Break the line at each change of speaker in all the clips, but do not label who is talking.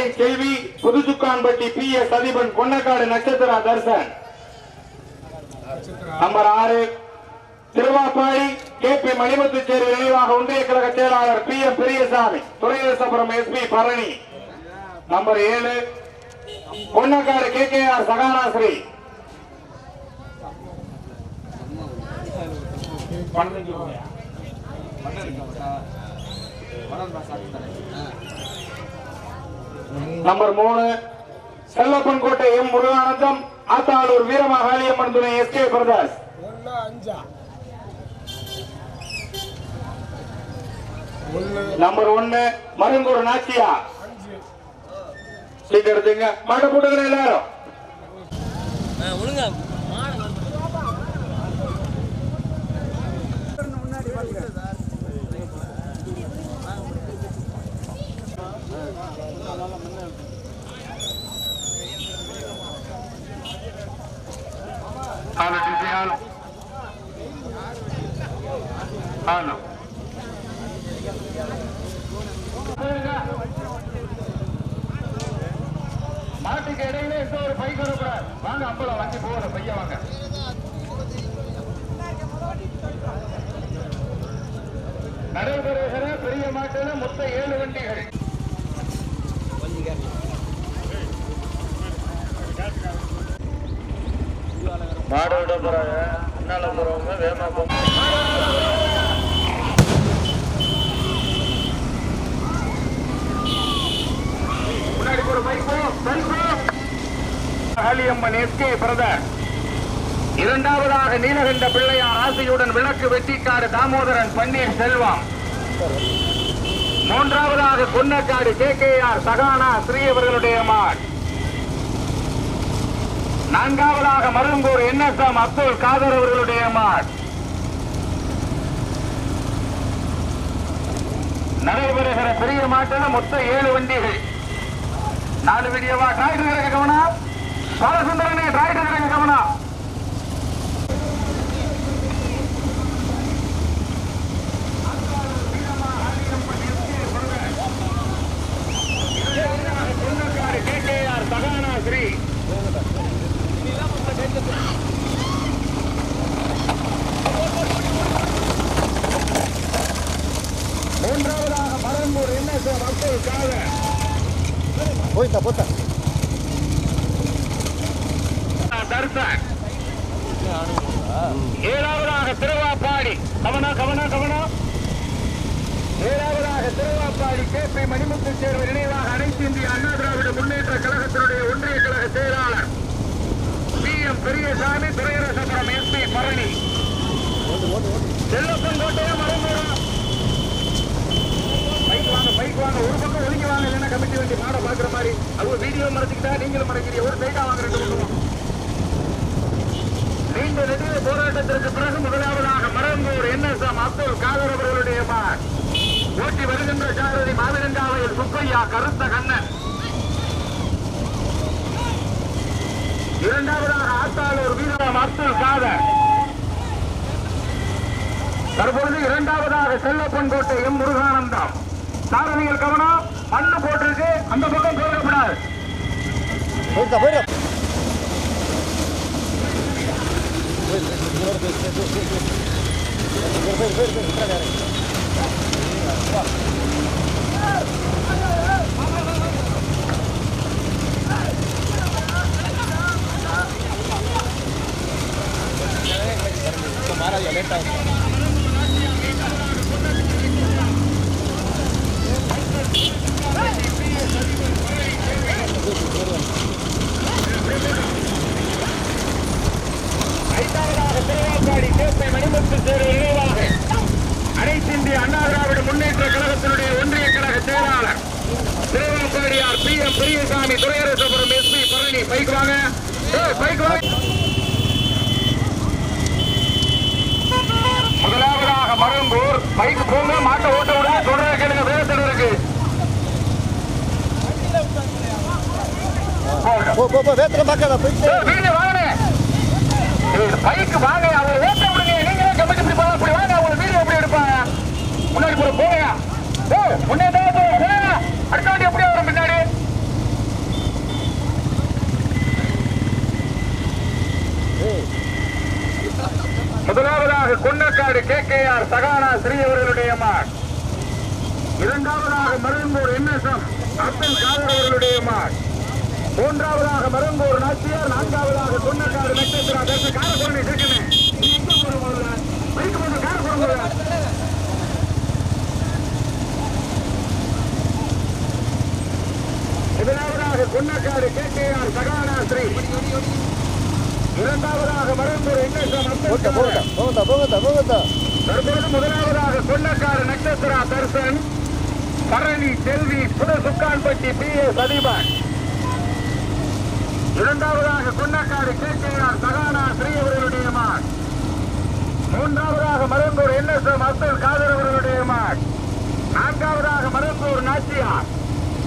கமலி கேள்வி Pudhuchukkanpatti P S Athiban Ponnakkadu Natchathira Darshan number ஆறு திருவாப்பாடி K B மணிமுத்துச்சேரி நினைவாக ஒன்றிய கழக செயலாளர் P M Periyasamy Thuraiyarasapuram S P Palani number ஏழு Ponnakkadu K K R Sahanashri number மூணு செல்லப்பன் கோட்டை எம் முருகானந்தம் ஆத்தாளூர் வீரமகாளியம்மன் துணை எஸ் கே பிரதாஸ் நம்பர் ஒன்னு. மருங்கூர் நாச்சியா. சீக்கிரம் எடுத்துங்க மாட்ட போட்டுக்கிற எல்லாரும்.
ஒழுங்கா
Halo, மாட்டுக்கு இடையில இருக்க ஒரு பை வரக்கூடாது வாங்க அம்பளம் வண்டி போகிற பையன் வாங்க நடைபெறுகிற பெரிய மாட்டுல மொத்தம் ஏழு வண்டிகள். மாடு விட போறாங்க. முன்னால போறவங்க வேகமா போங்க போற பைக் எஸ்கே பிரதர். இரண்டாவதாக நீலகண்ட பிள்ளையார் ஆசையுடன் விளக்கு வெட்டிக்காடு தாமோதரன் பன்னீர் செல்வம். மூன்றாவதாக Konnakkadu K K R Sahana Sri அவர்களுடைய மாட் நான்காவதாக மருங்கூர் என்எஸ்எம் அப்துல் காதர் அவர்களுடைய மாட். நடைபெறுகிற பெரிய மாட்டில் மொத்தம் ஏழு வண்டிகள். நாலு வீடியோவா டிராக்டர் கிடக்க கவனம் பாலசுந்தரனே டிராக்டர் கிடக்க கவனம் கேகேஆர் சகானா ஸ்ரீ மூன்றாவதாக மரம்பூர் என்எஸ்எம் அப்துல் தர்சன் ஏழாவதாக திருவாப்பாடி. கவனா கவனா கவனா. ஏழாவதாக திருவாப்பாடி கே பி மணிமுத்து சேர்வு நினைவாக அனைத்து இந்திய அண்ணா திராவிட முன்னேற்ற கழகத்தினுடைய ஒன்றிய கழக செயலாளர் P M Periyasamy Thuraiyarasapuram S P Palani Chellappan Kottaiyam மரம்பூரா bike வாங்க ஒரு பக்கம் ஒதுக்கி வாங்க இல்லைன்னா கமிட்டி வண்டி மாட பாக்குற மாதிரி. அது வீடியோ மறைச்சிக்கிட்டா நீங்களும் மறைக்கிறீங்க. ஒரு சைடா வாங்க ரெண்டு பக்கம் நீண்ட நெடிய போராட்டத்திற்கு பிறகு முதலாவதாக மரங்கூர் என்எஸ்எம் அப்துல் காதர் அவர்களுடைய ஓட்டி வருகின்ற சாரதி மாவிரங்காவையில் சுப்பையா கருத்த கண்ணன். இரண்டாவதாக ஆத்தாளூர் வீரம் அப்துல் காதர். தற்பொழுது இரண்டாவதாக செல்லப்பன் கோட்டை எம் முருகானந்தம். சாரதிகள் கவனம். மண்ணு போட்டிருக்கு. அந்த பக்கம் போயிடக்கூடாது.
போய்த்தா போய்டா.
ஐந்தாவதாக திருவாப்பாடி கேப்பை மணிமுத்து சேரு நினைவாக அனைத்து இந்திய அண்ணா திராவிட முன்னேற்ற கழகத்தினுடைய ஒன்றிய கழக செயலாளர் Thiruvappadiyar P M Periyasamy Thuraiyarasapuram S P Palani. Bike வாங்க. பைக் வாங்க. முதலாவதாக மரும்பூர். பைக் போங்க மாட்டை ஓட்ட விடுங்க சொல்றத கேளுங்க வேகத்தில் இருக்கு போங்க.
போ போ போ வேத்திரம் பார்க்காத போயிட்டு
ஏய், வீடு வாங்கண்ணே. ஏய், பைக்கு வாங்க அவரை ஓட்ட விடுங்க நீங்களே கமிட்டி இப்படி போனா அப்படி வாங்க அவங்க வீடு எப்படி எடுப்பாங்க முன்னாடி போற போங்க ஏய், முன்னே தான் போ, போங்க. அடுத்த வண்டி எப்படியா வரும் பின்னாடி Konnakkadu K K R Sahana Sri அவர்களுடைய மாட் இரண்டாவதாக மருங்கூர் என்எஸ்எம் அப்துல் காதர் அவர்களுடைய மாட் மூன்றாவதாக மருங்கூர் நாச்சியார் நான்காவதாக கொன்னக்காடு நட்சத்திரம் அதற்கு காரக்குழந்தை சேர்க்கணும் முதலாவதாக Konnakkadu K K R Sahana Sri. இரண்டாவதாக
போகத்தா
தற்பொழுது முதலாவதாக கொள்ளக்காடு நட்சத்திரா தர்சன் பரணி செல்வி புத சுக்கான்பட்டி பி. ஏ. சதீபன். இரண்டாவதாக Konnakkadu K. K. R. Sahana Sri அவர்களுடைய மாட் மூன்றாவதாக மருங்கூர் என்எஸ்எம் அப்துல் காதர் அவர்களுடைய மாட் நான்காவதாக மருங்கூர் நாச்சியார்.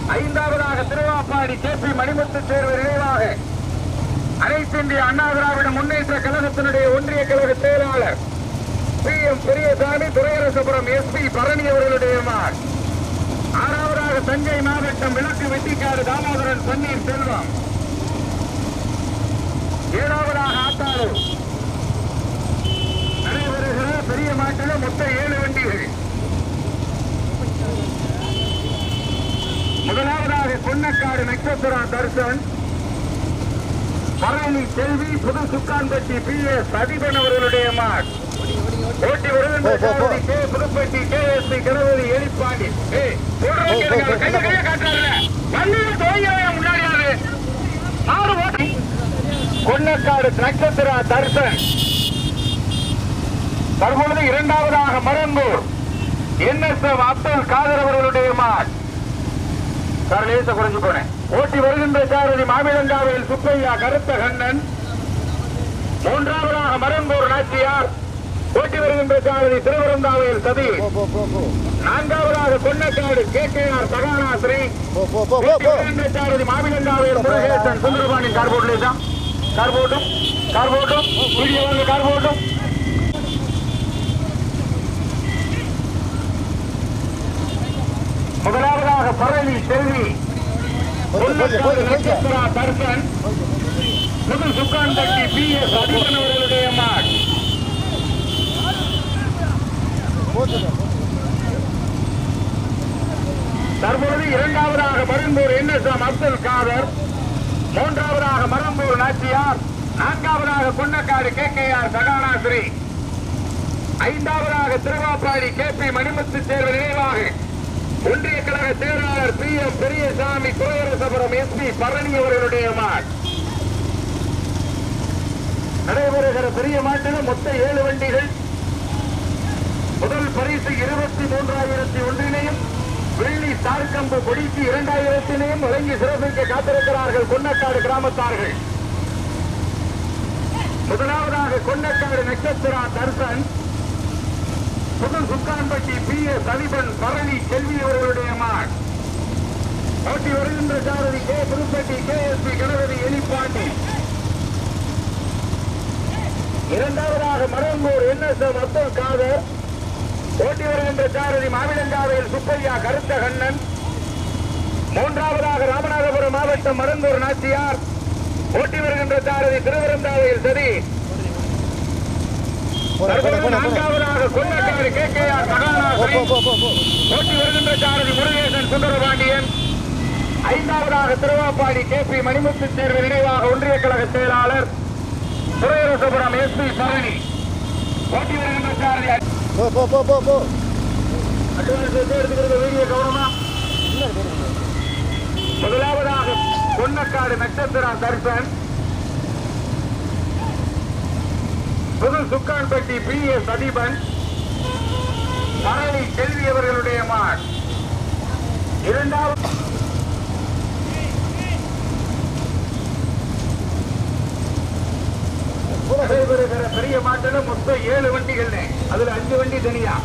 ஐந்தாவதாக திருவாப்பாடி கே. பி. மணிமுத்து தேர்வு நினைவாக அனைத்து இந்திய அண்ணா திராவிட முன்னேற்ற கழகத்தினுடைய ஒன்றிய கழக செயலாளர் P M Periyasamy Thuraiyarasapuram S P Bharani அவர்களுடைய மகன் ஆறாவதாக தஞ்சை மாவட்டம் விளக்கு வெட்டிக்காடு தாமோதரன் பன்னீர் செல்வம். ஏழாவதாக ஆத்தாறு நடைபெறுகிற பெரிய மாட்டில மொத்தம் ஏழு வண்டிகள். முதலாவதாக கொன்னக்காடு நட்சத்திரா தர்சன். பழனி செல்வி புது சுக்கான்பட்டி பி. எஸ் அதிபன் அவர்களுடைய மகன் ஓட்டி வருகின்ற கே. புதுப்பட்டி துவங்கிறவன் முன்னாடி ஆளு. ஆளு ஓட்டி. கொன்னக்காடு நட்சத்திரா தர்சன். தற்பொழுது இரண்டாவதாக மரங்கூர் என்எஸ்எம் அப்துல் காதர் அவர்களுடைய மாட். சார் லேச குறைஞ்சு போனேன். ஓட்டி வருகின்ற சாரதி மாவிலங்காவையில் சுப்பையா கருத்த கண்ணன். மூன்றாவதாக மரங்கூர் நாச்சியார். ஓட்டி வருகின்ற சாரதி திருவரந்தாவையில் சதி நான்காவதாக Konnakkadu K K R Sahanashri சாரதி மாவிலங்காவையில் முருகேசன் சுந்தரபாணி கார் போட்லேசா கார் போட்டும் கார் போட்டும் வீடியோ கார் போட்டும் முதலாவதாக பழனி செல்வி. தர்சன் புது சுக்கான் தட்டி பி எஸ் அதிபன் அவர்களுடைய மாட். தற்பொழுது இரண்டாவதாக மருந்தூர் என்எஸ்எம் அப்துல் காதர். மூன்றாவதாக மரம்பூர் நாச்சியார். நான்காவதாக Konnakkadu K K R Sahanashri ஐந்தாவதாக திருவாப்பாடி கே பி மணிமுத்து தேர்வு நினைவாக. ஒன்றிய கழக செயலாளர் P M Periyasamy Kulavarasapuram S P Palani அவர்களுடைய மாட். நடைபெறுகிற பெரிய மாட்டில் மொத்த ஏழு வண்டிகள். முதல் பரிசு இருபத்தி மூன்றாயிரத்தி ஒன்றினையும் வெள்ளி சார்கம்பு கொடிக்கு இரண்டாயிரத்தினையும் வழங்கி சிறப்பிக்க காத்திருக்கிறார்கள் கொன்னக்காடு கிராமத்தார்கள். முதலாவதாக கொன்னக்காடு நட்சத்திரா தர்சன். புது சுக்கான்பட்டி பி. ஏ. அதிபன் பரணி செல்வி அவர்களுடைய மாட் ஓட்டி வருகின்ற சாரதி K. Pudhupatti K. S. P. Ganapathi Elipandi இரண்டாவதாக மரங்கூர் எம். அப்துல் காதர். ஓட்டி வருகின்ற சாரதி மாவிலங்காவையில் சுப்பையா கருத்த கண்ணன் மூன்றாவதாக ராமநாதபுரம் மாவட்டம் மருந்தூர் நாச்சியார். ஓட்டி வருகின்ற சாரதி திருவரந்தாவையில் சரி நான்காவதாக கொல்லக்காடு கே கே ஆர்
போ
மகாநாசி
போ போ போ
ஓட்டி வருகின்ற சாரதி முருகேசன் சுந்தரபாண்டியன் ஐந்தாவதாக திருவாப்பாடி கே பி மணிமுத்து தேர்வு நினைவாக ஒன்றிய கழக செயலாளர் துறையரசபுரம் எஸ் பி பழனி ஓட்டி வருகின்ற சாரதி
போ போ போ போ போ
அட்வான்ஸ் எடுத்துக்கிறது வீடியோ கவனமா முதலாவதாக பொன்னக்காடு நட்சத்திரா தர்சன் புது சுக்கான்பட்டி பி. ஏ. சதீபன் மரளி செல்வி அவர்களுடைய மாட் இரண்டாவது பெரிய மாட்டில் மொத்தம் ஏழு வண்டிகள் அதுல அஞ்சு வண்டி தனியா.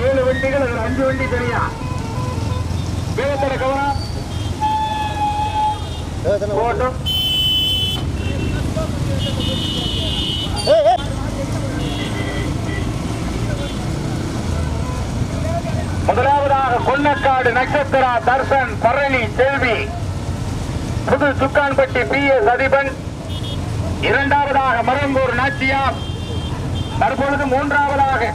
ஏழு வண்டிகள் அதுல அஞ்சு வண்டி தனியா. வேகத்தர கவனம். முதலாவதாக கொன்னக்காடு நட்சத்திரா தர்சன் பரணி செல்வி. புது சுக்கான்பட்டி பி எஸ் அதிபன். இரண்டாவதாக மரங்கூர் நாச்சியார். தற்பொழுது மூன்றாவதாக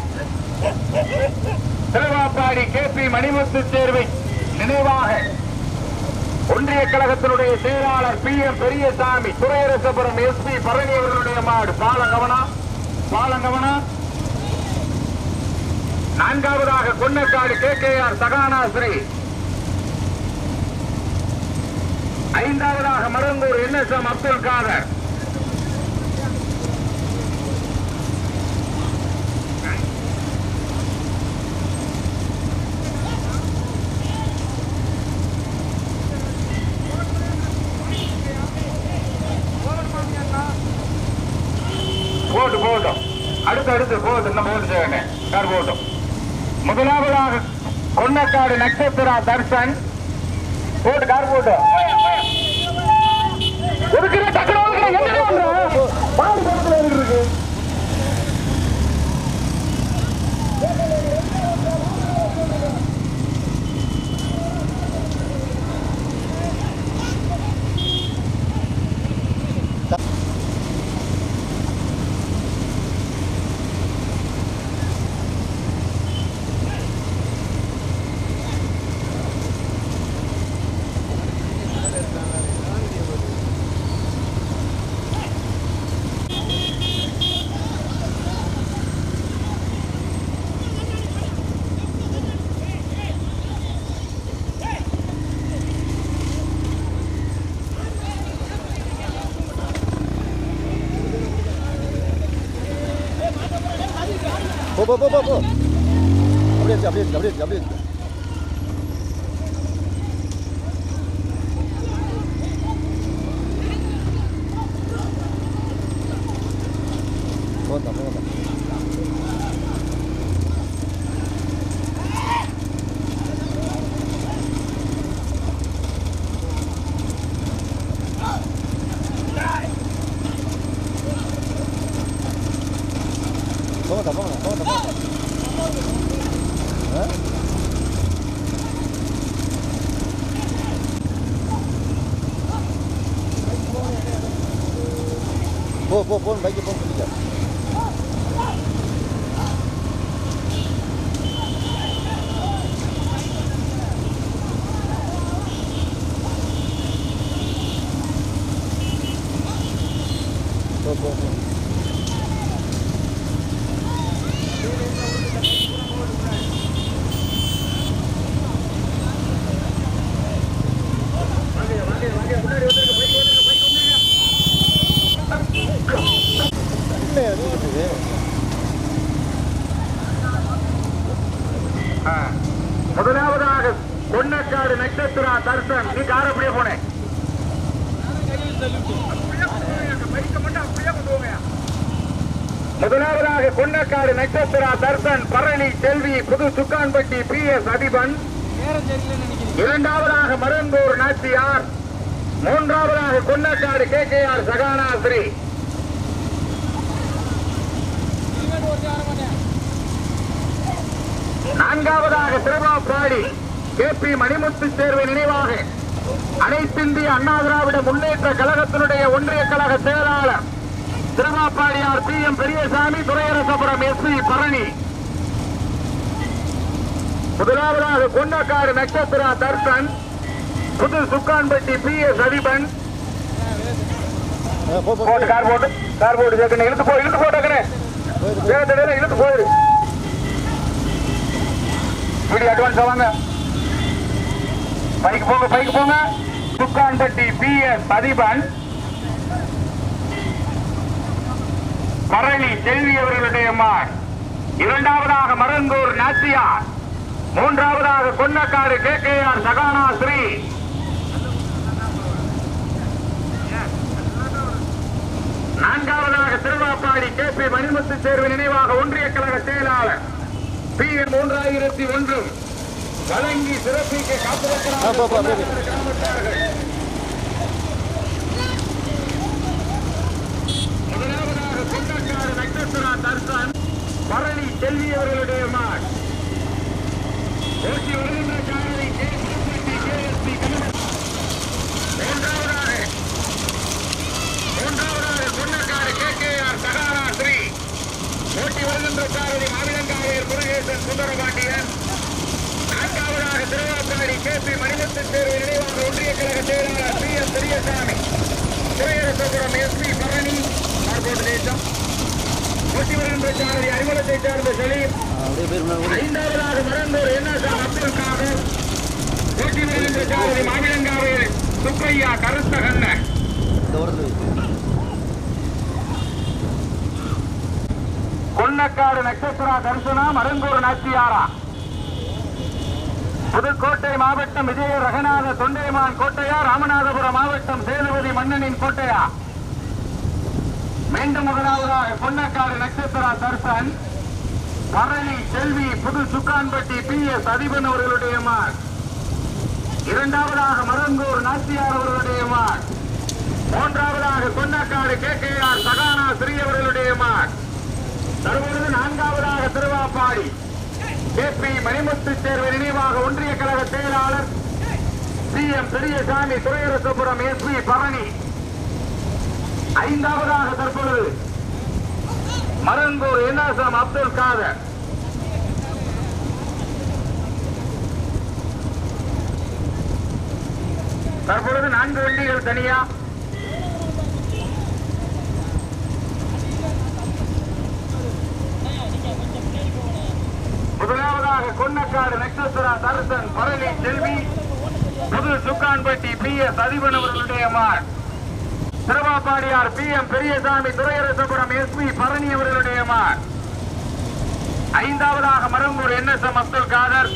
திருவாப்பாடி கே பி மணிமுத்து தேர்வை நினைவாக. ஒன்றிய கழகத்தினுடைய செயலாளர் P M Periyasamy Thuraiyarasapuram S P Palani அவர்களுடைய மாடு. பாலங்கவனா பாலங்கவனா. நான்காவதாக Konnakkadu K K R Sahanashri. ஐந்தாவதாக Marungur N S M Abdul Kader போட்டு போட்டோம் அடுத்து அடுத்து போகுது இன்னும் போட்டோம் முதலாவதாக கொன்னக்காடு நட்சத்திரா தர்சன் போட்டு கார் போட்டோம் ஒதுக்குற டக்குனு ஒதுக்குற, எங்க இருக்கு.
போ போ போ போ போ அப்படியே இருக்கு, அப்படியே இருக்கு, அப்படியே இருக்கு, அப்படியே இருக்கு. போதும் போதும் போ போ போ பைக்கு போ சொல்லிக்க போ போ போ என்ன இருக்குது
ஆ. முதலாவதாக கொன்னக்காடு நட்சத்திரா தர்சன் நீ கார் அப்படியே போனேன் முதலாவதாக கொன்னக்காடு நட்சத்திரா தர்சன் பழனி செல்வி புது சுக்கான்பட்டி பி எஸ் அதிபன். இரண்டாவதாக மருந்தூர் நாச்சியார். மூன்றாவதாக Konnakkadu K K R Sahanashri. நான்காவதாக திருவாப்பாடி கே பி மணிமுத்து தேர்வு நினைவாக. அனைத்திந்திய அண்ணா திராவிட முன்னேற்ற கழகத்தினுடைய ஒன்றிய கழக செயலாளர் Thiruvappadiyar P M Periyasamy Thuraiyarasapuram S P Palani முதலாவதாக கொண்டக்காடு நட்சத்திரா தர்சன் புது சுக்கான்பட்டி பி எஸ் அதிபன். போட்டு கார் போட்டு கார் போட்டு சேர்க்கணும் இழுத்து போ இழுத்து போட்டுக்கணே
போயிரு
வேகத்தடையில இழுத்து போயிரு. இப்படி அட்வான்ஸ் வாங்க. பைக்கு போங்க பைக்கு போங்க. Sukkanpatti P S Athiban. Palani Selvi அவர்களுடைய மார். இரண்டாவதாக மருங்கூர் நாச்சியார். மூன்றாவதாக Konnakkadu K K R Sahana Sri நான்காவதாக திருவாப்பாடி கே பி மணிமுத்து தேர்வு நினைவாக ஒன்றிய கழக செயலாளர். பி எம் மூன்றாயிரத்தி ஒன்று வழங்கி சிறப்பிக்க. காத்திருக்கிறார்கள் முதலாவதாக கொண்டக்காடு நட்சத்திரா தர்சன் பழனி செல்வி அவர்களுடைய மாட் போட்டி வருகின்ற சாரதி மாநிலங்காரையர் முருகேசன் சுந்தரபாண்டியன் நான்காவதாக திருவாக்காடி கே பி மணிகத்தன் தேர்வு நினைவாக ஒன்றிய கழக செயலாளர் P S Periyasamy Thiruverasapuram S P Palani பார்க்கோட்டு தேசம் போட்டி வருகின்ற சாரதி அறிமுகத்தை
அப்படியே.
ஐந்தாவதாக மறந்தோர் அப்துல் காதர் போட்டி வருகின்ற சாரதி சுப்பையா கருத்த. கொன்னக்காடு நட்சத்திரா தரிசனா மருங்கூர் நாச்சியாரா புதுக்கோட்டை மாவட்டம் விஜய ரகநாத தொண்டைமான் கோட்டையா ராமநாதபுரம் மாவட்டம் சேதுபதி மன்னனின் கோட்டையா மீண்டும் முதலாவதாக பொன்னக்காடு நட்சத்திரா தர்சன் பரணி செல்வி புது சுக்கான்பட்டி பி எஸ் அதிபன் அவர்களுடைய மான். இரண்டாவதாக மரங்கூர் நாச்சியார் அவர்களுடைய மான். மூன்றாவதாக Konnakkadu K K R Sahana Sri அவர்களுடைய மான். தற்பொழுது நான்காவதாக திருவாப்பாடி. கே பி மணிமுத்து தேர்வு நினைவாக ஒன்றிய கழக செயலாளர். C M Periyasamy Thuraiyarasapuram S P Palani ஐந்தாவதாக தற்பொழுது மரங்கூர் என்எஸ்எம் அப்துல் காதர். தற்பொழுது நான்கு வண்டிகள் தனியா? முதலாவதாக கொன்னக்காடு நட்சத்திரா தரசன் பரணி செல்வி புது சுக்கான்பட்டி பி எஸ் அதிபன் அவர்களுடைய மான். Thiruvappadiyar P M Periyasamy Thuraiyarasapuram S P Bharani அவர்களுடைய மான் ஐந்தாவதாக Marangur N S M Abdul Kader.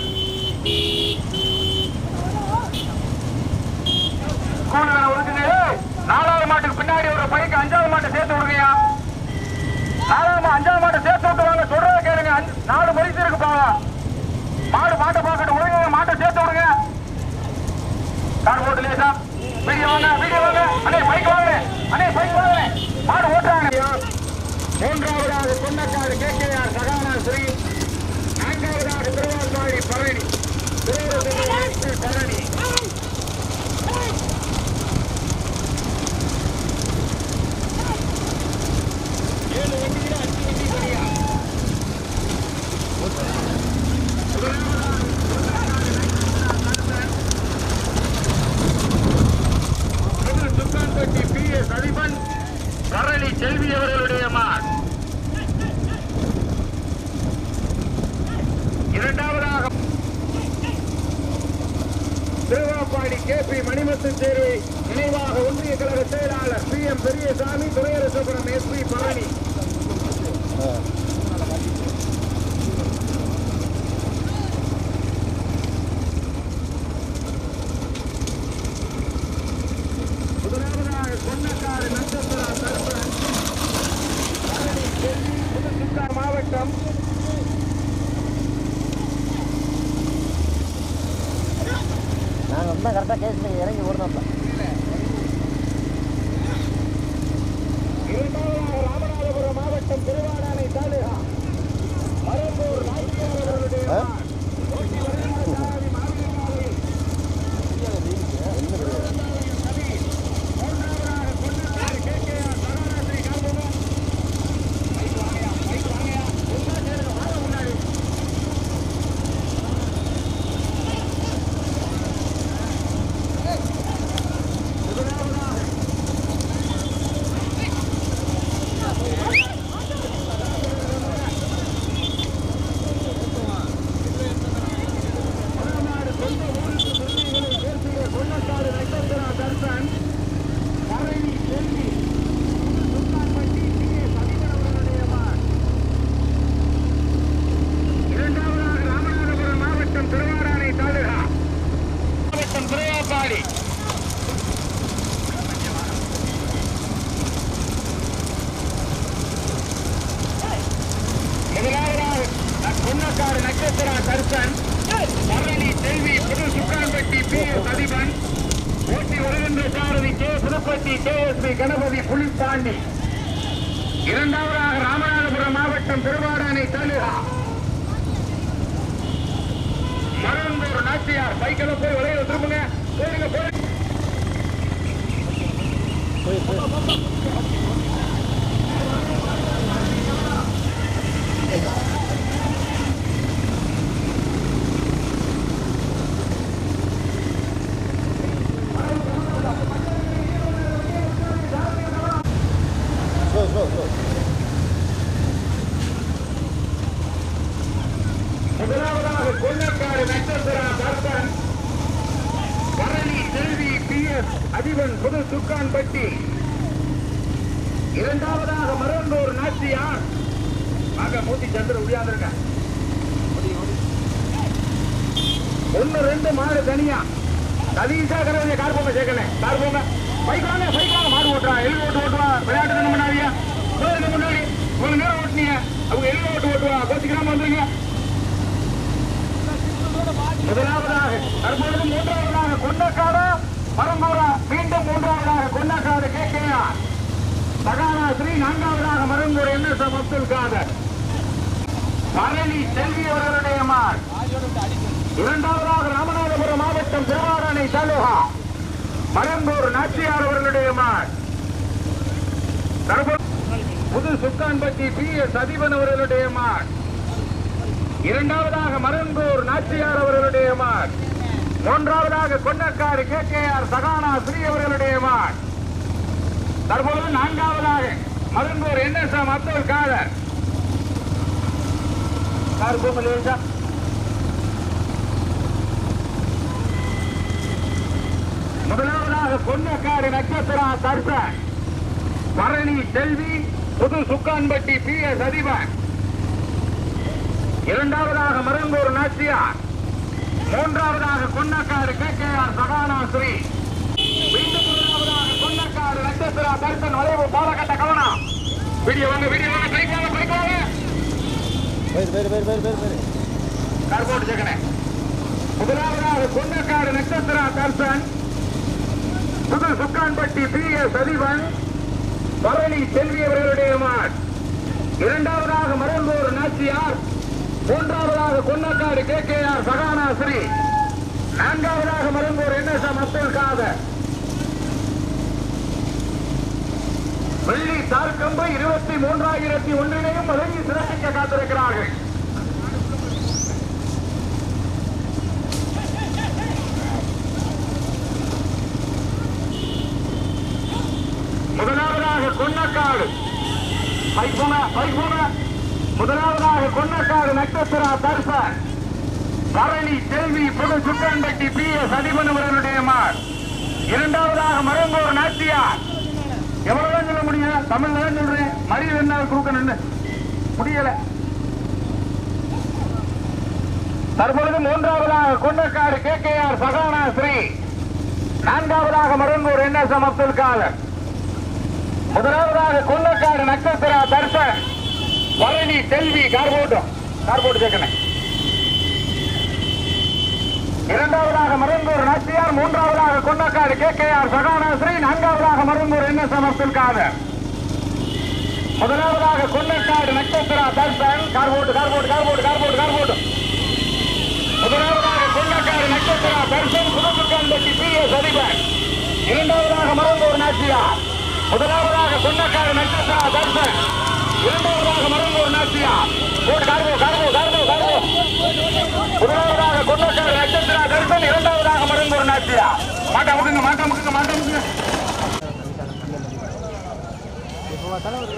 நாலாவது மாட்டுக்கு பின்னாடி ஒரு பைக்கு அஞ்சாவது மாட்டை சேர்த்து விடுங்கயா நாலாவது அஞ்சாவது மாட்டை சேர்த்து விட்டுவாங்க சொல்றத கேளுங்க. நாலு மணிக்கு இருக்கு பாவா மாடு மாட்டை பார்க்கட்டும். ஒழுங்க மாட்டை சேர்த்து விடுங்க. கார் போட்டு லேசா. வீடியோ வாங்க வீடியோ வாங்க அண்ணே பைக் வாங்க. அண்ணே பைக் வாங்க. மாடு ஓட்டுறாங்க. மூன்றாவதாக Konnakkadu K K R Sahana Sri. நான்காவதாக Thiruvarur Palani. Apa kayak sendiri? பதிவன் பி ஓட்டி வருகின்ற சாரதி K. Pudhupatti K. S. P. Ganapathi Pulipandi. இரண்டாவதாக ராமநாதபுரம் மாவட்டம் திருவாடானை தாலுகா மருந்தூர் நாச்சியார் பைக்கில் போய் விளைய திரும்புங்க. போயிருங்க போயிருங்க
போய் போய்
கொல்லக்காடு நட்சத்திரா தர்பன் பரணி செல்வி பி எஸ் அதிபன் புது சுக்கான்பட்டி இரண்டாவதாக மருந்தூர் நாச்சியார். ஆக மூர்த்தி சந்திர உடையாந்திருங்க ஒன்னு ரெண்டு மாடு தனியா. சதீஷா கரவங்க கார் போங்க சேர்க்கணும் கார் போங்க. பைக் வாங்க பைக் வாங்க. மாடு ஓட்டுறா எழுதி ஓட்டு ஓட்டுவா. விளையாட்டு தானே பண்ணாதீங்க. முன்னாடி ஒரு நேரம் ஓட்டுனீங்க. அவங்க எழுதி ஓட்டு ஓட்டுவா. கோச்சிக்கிறாம வந்துருங்க. முதலாவதாக தற்பொழுது மூன்றாவதாக கொண்டக்காடு. மரங்கூரா மீண்டும் மூன்றாவதாக Kondakkadu K K R Sahara Sri நான்காவதாக Marungur N S M Abdul Kader. Palani Selvi அவர்களுடைய மாள் இரண்டாவதாக ராமநாதபுரம் மாவட்டம் திருவாரணை தாலுகா. மரங்கூர் நாச்சியார் அவர்களுடைய மார். புது சுக்கான்பட்டி பி எஸ் அதிபன் அவர்களுடைய மார். இரண்டாவதாக மரம்பூர் நாச்சியார் அவர்களுடைய மார். மூன்றாவதாக Konnakkadu K K R Sahana Sri அவர்களுடைய மார் தற்பொழுது நான்காவதாக Marundhur N S M Abdul Kader முதலாவதாக கொன்னக்காடு நட்சத்திரா தர்சன் பரணி செல்வி புது சுக்கான்பட்டி பி எஸ் அதிபன் இரண்டாவதாக மருந்தூர் நாச்சியார். மூன்றாவதாக Konnakkadu K K R Sahana Sri மீண்டும் முதலாவதாக கொன்னக்காடு நட்சத்திரா தர்சன் வளைவு பாலகட்ட கவனம் வீடியோ வாங்க வீடியோ வாங்க பைக் வாங்க பைக் வாங்க
பயிர் பயிர் பயிர் பயிர்
கார்போர்ட் ஜெகனே. முதலாவதாக நட்சத்திரா தர்சன். புது சுக்கான்பட்டி பி எஸ் அதிபன் பழனி செல்வி அவர்களுடைய மாட் இரண்டாவதாக மருந்தூர் நாச்சியார். மூன்றாவதாக Konnakkadu K K R Sahana Sri நான்காவதாக மருந்தூர் என் எஸ் காத. அப்துல் காதர் வெள்ளி தார்கம்பு இருபத்தி மூன்றாயிரத்தி ஒன்றினையும் வழங்கி சிறப்பிக்க காத்திருக்கிறார்கள். முதலாவதாக கொன்னக்காடு. பைப்போன பைப்போன முதலாவதாக கொன்னக்காடு நட்சத்திரா தர்சன் பரணி செல்வி புது சுக்கன்பட்டி பி. எஸ். அதிபனுடைய மார். இரண்டாவதாக மரங்கோர் நாச்சியார். எவ்வளவுதான் சொல்ல முடியும் தமிழ்ல தான் சொல்றேன். மறியல் என்ன குறுக்கணும்னு முடியல. தற்பொழுது மூன்றாவதாக Kondakkadu K. K. R. Sahana Sri. நான்காவதாக Marungur N. S. M. Abdul Kader. முதலாவதாக கொண்டக்காடு நட்சத்திரா தர்சன் பழனி செல்வி கார்போட்டம் கார்போட்டு சேர்க்கணும் இரண்டாவதாக மருந்தூர் நாச்சியார் மூன்றாவதாக Kondakkadu K K R Sahanashri நான்காவதாக Marundhur N S M Abdul Kader. முதலாவதாக கொண்டக்காடு நட்சத்திரா தர்சன் கார்போட்டு கார்போட்டு கார்போட்டு கார்போட்டு கார்போட்டு முதலாவதாக கொண்டக்காடு நட்சத்திரா தர்சன் புதுப்புக்கான்பட்டி பி எஸ் அதிபர். இரண்டாவதாக மருந்தூர் நாச்சியார். முதலாவதாக கொண்டக்காடு நட்சத்திரா தர்சன் இரண்டாவதாக மருந்தூர் நாச்சியார் போட்டு கார்போ கார்போ கார்போ கார்போ முதலாவதாக கொண்டக்காடு நட்சத்திரா தர்சன் இரண்டாவதாக மருந்தூர் நாச்சியார் மாட்டா முக்குங்க மாட்டா முக்குங்க மாட்டா முக்குங்க
தலைவர்.